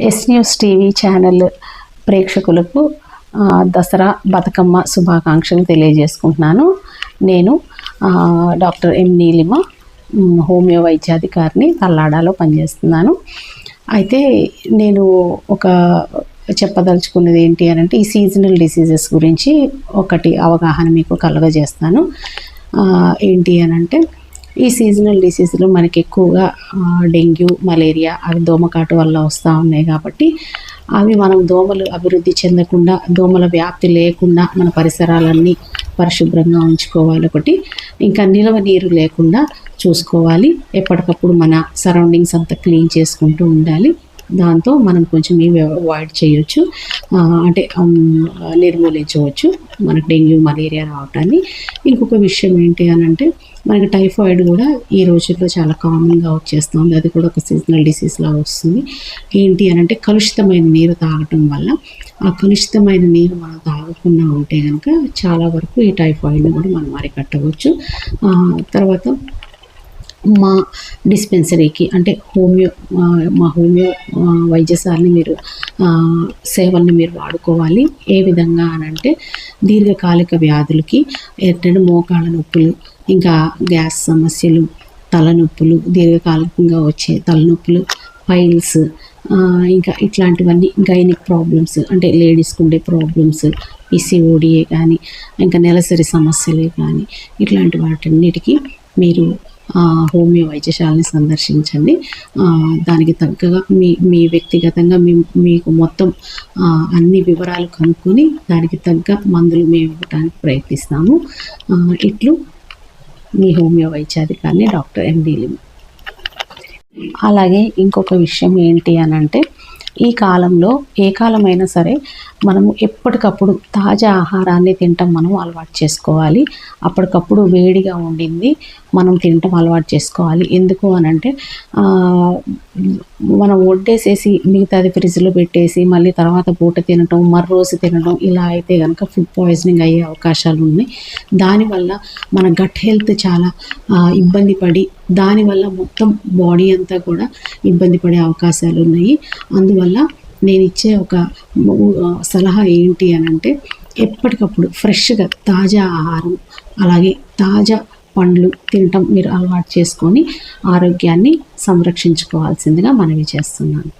Yes news TV channel ప్రేక్షకులకు దసరా బతుకమ్మ శుభాకాంక్షలు తెలియజేసుకుంటున్నాను. నేను డాక్టర్ ఎం నీలిమ హోమియో వైద్యాధికారిని తల్లాడాలో పనిచేస్తున్నాను. అయితే నేను ఒక చెప్పదలుచుకున్నది ఏంటి అని అంటే ఈ సీజనల్ డిసీజెస్ గురించి ఒకటి అవగాహన మీకు కలుగజేస్తాను. ఏంటి అని అంటే ఈ సీజనల్ డిసీజులు మనకి ఎక్కువగా డెంగ్యూ మలేరియా అవి దోమకాటు వల్ల వస్తూ ఉన్నాయి కాబట్టి అవి మనం దోమలు అభివృద్ధి చెందకుండా దోమల వ్యాప్తి లేకుండా మన పరిసరాలన్నీ పరిశుభ్రంగా ఉంచుకోవాలి ఒకటి. ఇంకా నిలవ నీరు లేకుండా చూసుకోవాలి. ఎప్పటికప్పుడు మన సరౌండింగ్స్ అంతా క్లీన్ చేసుకుంటూ ఉండాలి. దాంతో మనం కొంచెం ఇవి అవాయిడ్ చేయొచ్చు. అంటే నిర్మూలించవచ్చు. మనకు డెంగ్యూ మలేరియా రావటాన్ని. ఇంకొక విషయం ఏంటి అని అంటే మనకి టైఫాయిడ్ కూడా ఈ రోజుల్లో చాలా కామన్గా వచ్చేస్తుంది. అది కూడా ఒక సీజనల్ డిసీజ్ లా వస్తుంది. ఏంటి అని అంటే కలుషితమైన నీరు తాగటం వల్ల ఆ కలుషితమైన నీరు మనం తాగకుండా ఉంటే కనుక చాలా వరకు ఈ టైఫాయిడ్ని కూడా మనం అరికట్టవచ్చు. తర్వాత మా డిస్పెన్సరీకి అంటే హోమియో మా హోమియో వైద్యశాలని మీరు సేవల్ని మీరు వాడుకోవాలి. ఏ విధంగా అని అంటే దీర్ఘకాలిక వ్యాధులకి ఏంటంటే మోకాళ్ళ నొప్పులు ఇంకా గ్యాస్ సమస్యలు తలనొప్పులు దీర్ఘకాలికంగా వచ్చే తలనొప్పులు పైల్స్ ఇంకా ఇట్లాంటివన్నీ గైనిక్ ప్రాబ్లమ్స్ అంటే లేడీస్కి ఉండే ప్రాబ్లమ్స్ పిసిఓడిఏ కానీ ఇంకా నెలసరి సమస్యలే కానీ ఇట్లాంటి వాటన్నిటికీ మీరు హోమియో వైద్యశాలని సందర్శించండి. దానికి తగ్గగా మీ మీ వ్యక్తిగతంగా మీ మీకు మొత్తం అన్ని వివరాలు కనుక్కొని దానికి తగ్గ మందులు మేము ఇవ్వడానికి ప్రయత్నిస్తాము. ఇట్లు మీ హోమియో వైద్యాధికారిని డాక్టర్ ఎండి అలాగే ఇంకొక విషయం ఏంటి అని అంటే ఈ కాలంలో ఏ కాలమైనా సరే మనము ఎప్పటికప్పుడు తాజా ఆహారాన్ని తినటం మనం అలవాటు చేసుకోవాలి. అప్పటికప్పుడు వేడిగా ఉండింది మనం తినటం అలవాటు చేసుకోవాలి. ఎందుకు అని అంటే మనం వండేసేసి మిగతాది ఫ్రిడ్జ్లో పెట్టేసి మళ్ళీ తర్వాత పూట తినటం మర్రోజు తినడం ఇలా అయితే కనుక ఫుడ్ పాయిజనింగ్ అయ్యే అవకాశాలు ఉన్నాయి దానివల్ల మన గట్ హెల్త్ చాలా ఇబ్బంది పడి దానివల్ల మొత్తం బాడీ అంతా కూడా ఇబ్బంది పడే అవకాశాలు ఉన్నాయి అందువల్ల నేను ఇచ్చే ఒక సలహా ఏంటి అని అంటే ఎప్పటికప్పుడు ఫ్రెష్గా తాజా ఆహారం అలాగే తాజా పండ్లు తినటం మీరు అలవాటు చేసుకొని ఆరోగ్యాన్ని సంరక్షించుకోవాల్సిందిగా మనవి చేస్తున్నాను.